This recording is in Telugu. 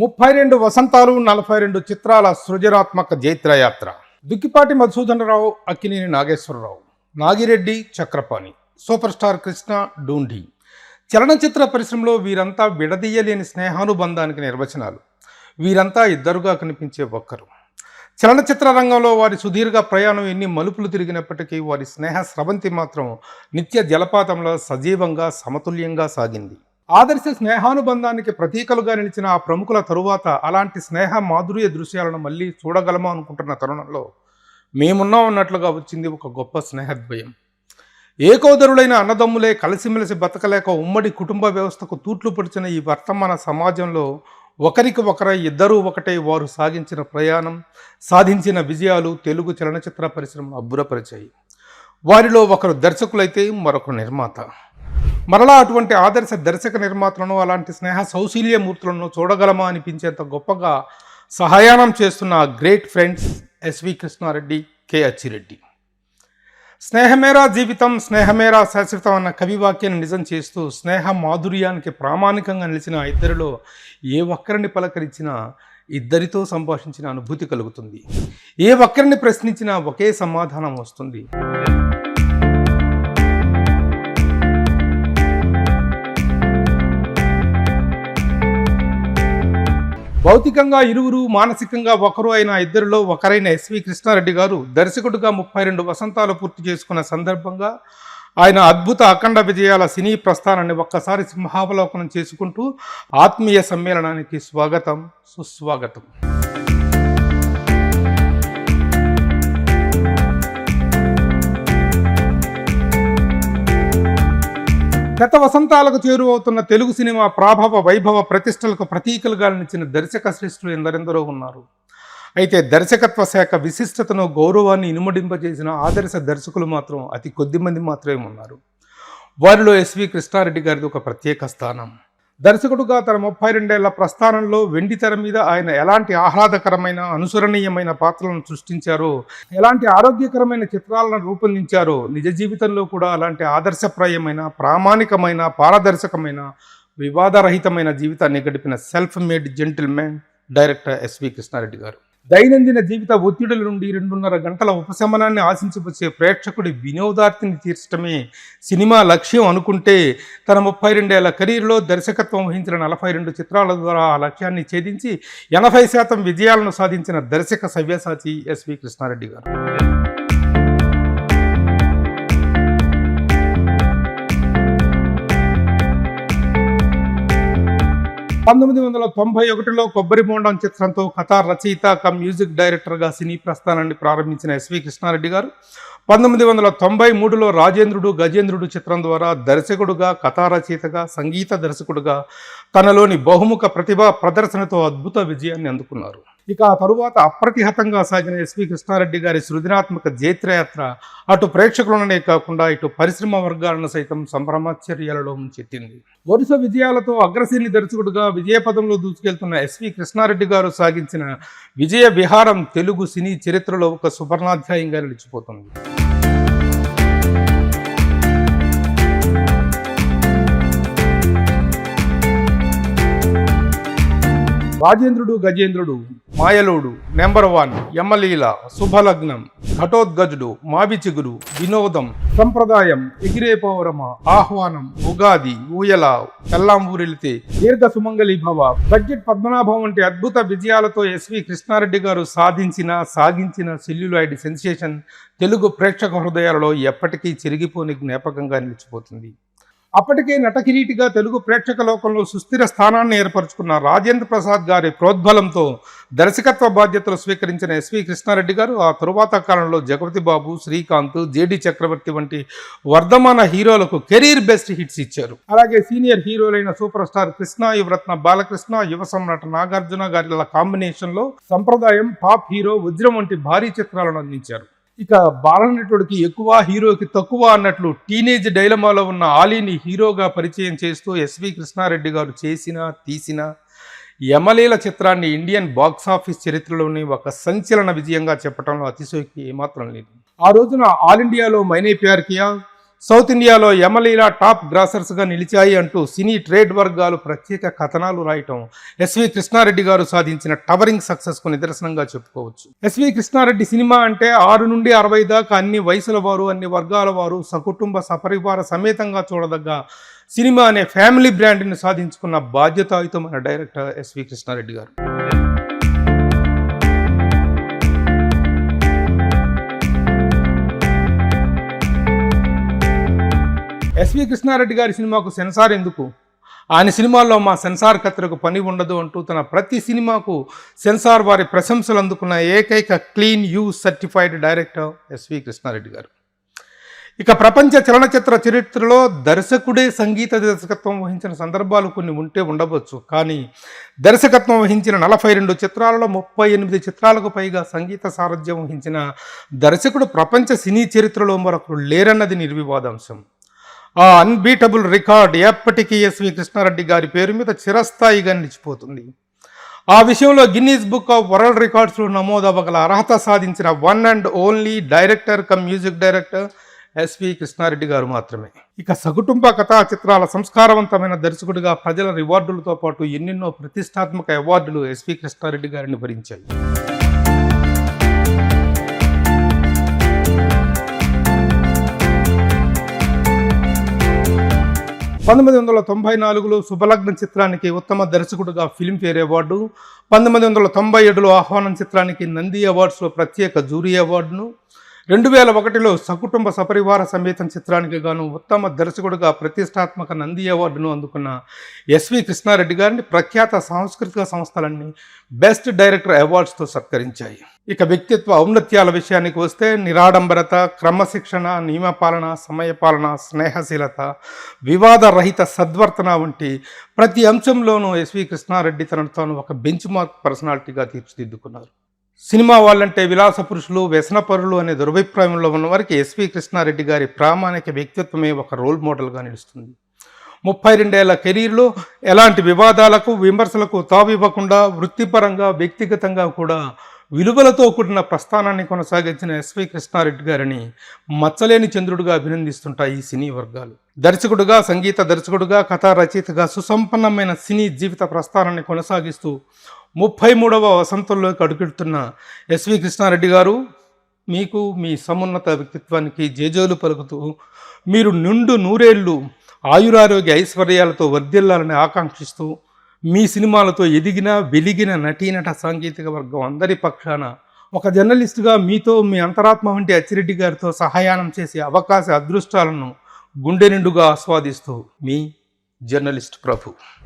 ముప్పై రెండు వసంతాలు నలభై రెండు చిత్రాల సృజనాత్మక జైత్రయాత్ర. Dukkipati Madhusudana Rao Akkineni Nageswararao. Nagireddy Chakrapani. Super star Krishna Dundi. చలనచిత్ర పరిశ్రమలో వీరంతా విడదీయలేని స్నేహానుబంధానికి నిర్వచనాలు. వీరంతా ఇద్దరుగా కనిపించే ఒక్కరు. చలనచిత్ర రంగంలో వారి సుదీర్ఘ ప్రయాణం ఎన్ని మలుపులు తిరిగినప్పటికీ వారి స్నేహ స్రవంతి మాత్రం నిత్య జలపాతంలో సజీవంగా సమతుల్యంగా సాగింది. ఆదర్శ స్నేహానుబంధానికి ప్రతీకలుగా నిలిచిన ఆ ప్రముఖుల తరువాత అలాంటి స్నేహ మాధుర్య దృశ్యాలను మళ్ళీ చూడగలమా అనుకుంటున్న తరుణంలో మేమున్నా అన్నట్లుగా వచ్చింది ఒక గొప్ప స్నేహద్వయం. ఏకోదరులైన అన్నదమ్ములే కలిసిమెలిసి బతకలేక ఉమ్మడి కుటుంబ వ్యవస్థకు తూట్లు పొడిచిన ఈ వర్తమాన సమాజంలో ఒకరికి ఒకరై ఇద్దరూ ఒకటై వారు సాగించిన ప్రయాణం సాధించిన విజయాలు తెలుగు చలనచిత్ర పరిశ్రమను అబ్బురపరిచాయి. వారిలో ఒకరు దర్శకులైతే మరొకరు నిర్మాత. మరలా అటువంటి ఆదర్శ దర్శక నిర్మాతలను అలాంటి స్నేహ సౌశీల్యమూర్తులను చూడగలమా అనిపించేంత గొప్పగా సహాయానం చేస్తున్న great friends SV Krishnareddy K Achireddy. స్నేహమేరా జీవితం స్నేహమేరా శాశ్వతం అన్న కవివాక్యాన్ని నిజం చేస్తూ స్నేహ మాధుర్యానికి ప్రామాణికంగా నిలిచిన ఇద్దరిలో ఏ ఒక్కరిని పలకరించినా ఇద్దరితో సంభాషించిన అనుభూతి కలుగుతుంది. ఏ ఒక్కరిని ప్రశ్నించినా ఒకే సమాధానం వస్తుంది. భౌతికంగా ఇరువురు మానసికంగా ఒకరు అయిన ఇద్దరిలో ఒకరైన ఎస్వి కృష్ణారెడ్డి గారు దర్శకుడిగా ముప్పై రెండు వసంతాలు పూర్తి చేసుకున్న సందర్భంగా ఆయన అద్భుత అఖండ విజయాల సినీ ప్రస్థానాన్ని ఒక్కసారి సింహావలోకనం చేసుకుంటూ ఆత్మీయ సమ్మేళనానికి స్వాగతం సుస్వాగతం. గత వసంతాలకు చేరువవుతున్న తెలుగు సినిమా ప్రాభవ వైభవ ప్రతిష్టలకు ప్రతీకలుగా నిలిచిన దర్శక శ్రేష్ఠులు ఎందరెందరో ఉన్నారు. అయితే దర్శకత్వ శాఖ విశిష్టతను గౌరవాన్ని ఇనుమడింపజేసిన ఆదర్శ దర్శకులు మాత్రం అతి కొద్ది మంది మాత్రమే ఉన్నారు. వారిలో ఎస్వి కృష్ణారెడ్డి గారిది ఒక ప్రత్యేక స్థానం. దర్శకుడుగా తన ముప్పై రెండేళ్ళ ప్రస్థానంలో వెండి తెర మీద ఆయన ఎలాంటి ఆహ్లాదకరమైన అనుసరణీయమైన పాత్రలను సృష్టించారో ఎలాంటి ఆరోగ్యకరమైన చిత్రాలను రూపొందించారో నిజ జీవితంలో కూడా అలాంటి ఆదర్శప్రాయమైన ప్రామాణికమైన పారదర్శకమైన వివాదరహితమైన జీవితాన్ని గడిపిన self made gentleman director SV Krishna Reddy garu. దైనందిన జీవిత ఒత్తిడుల నుండి రెండున్నర గంటల ఉపశమనాన్ని ఆశించవచ్చే ప్రేక్షకుడి వినోదార్థిని తీర్చడమే సినిమా లక్ష్యం అనుకుంటే తన ముప్పై రెండేళ్ళ కెరీర్లో దర్శకత్వం వహించిన నలభై రెండు చిత్రాల ద్వారా ఆ లక్ష్యాన్ని ఛేదించి ఎనభై శాతం విజయాలను సాధించిన దర్శక సవ్యసాచి ఎస్వి కృష్ణారెడ్డి గారు. పంతొమ్మిది వందల తొంభై ఒకటిలో కొబ్బరి బోండం చిత్రంతో కథా రచయిత కమ్ మ్యూజిక్ డైరెక్టర్గా సినీ ప్రస్థానాన్ని ప్రారంభించిన ఎస్వి కృష్ణారెడ్డి గారు. పంతొమ్మిది వందల తొంభై మూడులో రాజేంద్రుడు గజేంద్రుడు చిత్రం ద్వారా దర్శకుడుగా కథా రచయితగా సంగీత దర్శకుడుగా తనలోని బహుముఖ ప్రతిభ ప్రదర్శనతో అద్భుత విజయాన్ని అందుకున్నారు. ఇక ఆ తరువాత అప్రతిహతంగా సాగిన ఎస్వి కృష్ణారెడ్డి గారి సృజనాత్మక జైత్రయాత్ర అటు ప్రేక్షకులనే కాకుండా ఇటు పరిశ్రమ వర్గాలను సైతం సంభ్రమాచర్యలలో ముంచెత్తింది. వరుస విజయాలతో అగ్రశ్రేణి దర్శకుడుగా విజయపదంలో దూసుకెళ్తున్న ఎస్వి కృష్ణారెడ్డి గారు సాగించిన విజయ విహారం తెలుగు సినీ చరిత్రలో ఒక సువర్ణాధ్యాయంగా నిలిచిపోతుంది. రాజేంద్రుడు గజేంద్రుడు మాయలోడు నెంబర్ వన్ యమలీల శుభలగ్నం ఘటోద్గజుడు మావిచిగురు వినోదం సంప్రదాయం ఎగిరే పౌరమ ఆహ్వానం ఉగాది ఊయల తెల్లాం ఊరెళితే దీర్ఘ సుమంగళి భవ బడ్జెట్ పద్మనాభం వంటి అద్భుత విజయాలతో ఎస్వి కృష్ణారెడ్డి గారు సాధించిన సాగించిన సెల్యులాయిడ్ సెన్సేషన్ తెలుగు ప్రేక్షక హృదయాలలో ఎప్పటికీ చిరిగిపోని జ్ఞాపకంగా నిలిచిపోతుంది. అప్పటికే నటకిరీటిగా తెలుగు ప్రేక్షక లోకంలో సుస్థిర స్థానాన్ని ఏర్పరచుకున్న రాజేంద్ర ప్రసాద్ గారి ప్రోద్బలంతో దర్శకత్వ బాధ్యతలు స్వీకరించిన ఎస్వి కృష్ణారెడ్డి గారు ఆ తరువాత కాలంలో జగపతి బాబు శ్రీకాంత్ జేడి చక్రవర్తి వంటి వర్ధమాన హీరోలకు కెరీర్ బెస్ట్ హిట్స్ ఇచ్చారు. అలాగే సీనియర్ హీరోలైన సూపర్ స్టార్ కృష్ణ యువరత్న బాలకృష్ణ యువ సమ్రాట్ నాగార్జున గారి కాంబినేషన్లో సంప్రదాయం పాప్ హీరో వజ్రం వంటి భారీ చిత్రాలను అందించారు. ఇక బాలనటుడికి ఎక్కువ హీరోకి తక్కువ అన్నట్లు టీనేజ్ డైలమాలో ఉన్న ఆలీని హీరోగా పరిచయం చేస్తూ ఎస్వి కృష్ణారెడ్డి గారు చేసిన తీసిన యమలీల చిత్రాన్ని ఇండియన్ బాక్స్ ఆఫీస్ చరిత్రలోని ఒక సంచలన విజయంగా చెప్పడంలో అతిశయోక్తి ఏమాత్రం లేదు. ఆ రోజున ఆల్ ఇండియాలో మైనే ప్యార్ కియా సౌత్ ఇండియాలో యమలీల టాప్ గ్రాసర్స్గా నిలిచాయి అంటూ సినీ ట్రేడ్ వర్గాలు ప్రత్యేక కథనాలు రాయటం ఎస్వి కృష్ణారెడ్డి గారు సాధించిన టవరింగ్ సక్సెస్కు నిదర్శనంగా చెప్పుకోవచ్చు. ఎస్వి కృష్ణారెడ్డి సినిమా అంటే ఆరు నుండి అరవై దాకా అన్ని వయసుల వారు అన్ని వర్గాల వారు సకుటుంబ సపరివార సమేతంగా చూడదగ్గ సినిమా అనే ఫ్యామిలీ బ్రాండ్ని సాధించుకున్న బాధ్యతాయుతమైన డైరెక్టర్ ఎస్వి కృష్ణారెడ్డి గారు. ఎస్వి కృష్ణారెడ్డి గారి సినిమాకు సెన్సార్ ఎందుకు? ఆయన సినిమాల్లో మా సెన్సార్ కత్తెరకు పని ఉండదు అంటూ తన ప్రతి సినిమాకు సెన్సార్ వారి ప్రశంసలు అందుకున్న ఏకైక clean U certified director SV Krishna Reddy garu. ఇక ప్రపంచ చలనచిత్ర చరిత్రలో దర్శకుడే సంగీత దర్శకత్వం వహించిన సందర్భాలు కొన్ని ఉంటే ఉండవచ్చు కానీ దర్శకత్వం వహించిన నలభై రెండు చిత్రాలలో ముప్పై ఎనిమిది చిత్రాలకు పైగా సంగీత సారథ్యం వహించిన దర్శకుడు ప్రపంచ సినీ చరిత్రలో మరొకరు లేరన్నది నిర్వివాదాంశం. ఆ అన్బీటబుల్ రికార్డ్ ఎప్పటికీ ఎస్వి కృష్ణారెడ్డి గారి పేరు మీద చిరస్థాయిగా నిలిచిపోతుంది ఆ విషయంలో గిన్నీస్ బుక్ ఆఫ్ వరల్డ్ రికార్డ్స్లో నమోదవ్వగల అర్హత సాధించిన one and only director cum music director S V Krishna Reddy గారు మాత్రమే. ఇక సకుటుంబ కథా చిత్రాల సంస్కారవంతమైన దర్శకుడిగా ప్రజల రివార్డులతో పాటు ఎన్నెన్నో ప్రతిష్టాత్మక అవార్డులు ఎస్వి కృష్ణారెడ్డి గారిని భరించాయి. పంతొమ్మిది వందల తొంభై నాలుగులో శుభలగ్న చిత్రానికి ఉత్తమ దర్శకుడుగా ఫిల్మ్ఫేర్ అవార్డు పంతొమ్మిది వందల తొంభై ఏడులో ఆహ్వానం చిత్రానికి నంది అవార్డ్స్లో ప్రత్యేక జూరీ అవార్డును రెండు వేల ఒకటిలో సకుటుంబ సపరివార సమేతం చిత్రానికి గాను ఉత్తమ దర్శకుడిగా ప్రతిష్టాత్మక నంది అవార్డును అందుకున్న ఎస్వి కృష్ణారెడ్డి గారిని ప్రఖ్యాత సాంస్కృతిక సంస్థలన్నీ బెస్ట్ డైరెక్టర్ అవార్డ్స్తో సత్కరించాయి. ఇక వ్యక్తిత్వ ఔన్నత్యాల విషయానికి వస్తే నిరాడంబరత క్రమశిక్షణ నియమపాలన సమయపాలన స్నేహశీలత వివాదరహిత సద్వర్తన వంటి ప్రతి అంశంలోనూ ఎస్వి కృష్ణారెడ్డి తనను తాను ఒక బెంచ్ మార్క్ పర్సనాలిటీగా తీర్చిదిద్దుకున్నారు. సినిమా వాళ్ళంటే విలాస పురుషులు వ్యసనపరులు అనే దురభిప్రాయంలో ఉన్న వారికి ఎస్వి కృష్ణారెడ్డి గారి ప్రామాణిక వ్యక్తిత్వమే ఒక రోల్ మోడల్గా నిలుస్తుంది. ముప్పై రెండేళ్ళ కెరీర్లో ఎలాంటి వివాదాలకు విమర్శలకు తావివ్వకుండా వృత్తిపరంగా వ్యక్తిగతంగా కూడా విలువలతో కూడిన ప్రస్థానాన్ని కొనసాగించిన ఎస్వి కృష్ణారెడ్డి గారిని మచ్చలేని చంద్రుడిగా అభినందిస్తుంటాయి ఈ సినీ వర్గాలు. దర్శకుడుగా సంగీత దర్శకుడుగా కథా రచయితగా సుసంపన్నమైన సినీ జీవిత ప్రస్థానాన్ని కొనసాగిస్తూ ముప్పై మూడవ వసంతంలోకి అడుగుతున్న ఎస్వి కృష్ణారెడ్డి గారు మీకు మీ సమున్నత వ్యక్తిత్వానికి జేజోలు పలుకుతూ మీరు నిండు నూరేళ్ళు ఆయురారోగ్య ఐశ్వర్యాలతో వర్ధిల్లాలని ఆకాంక్షిస్తూ మీ సినిమాలతో ఎదిగిన వెలిగిన నటీనట సాంకేతిక వర్గం అందరి పక్షాన ఒక జర్నలిస్టుగా మీతో మీ అంతరాత్మ వంటి అచ్చిరెడ్డి గారితో సహాయానం చేసే అవకాశ అదృష్టాలను గుండె నిండుగా ఆస్వాదిస్తూ మీ జర్నలిస్ట్ ప్రభు.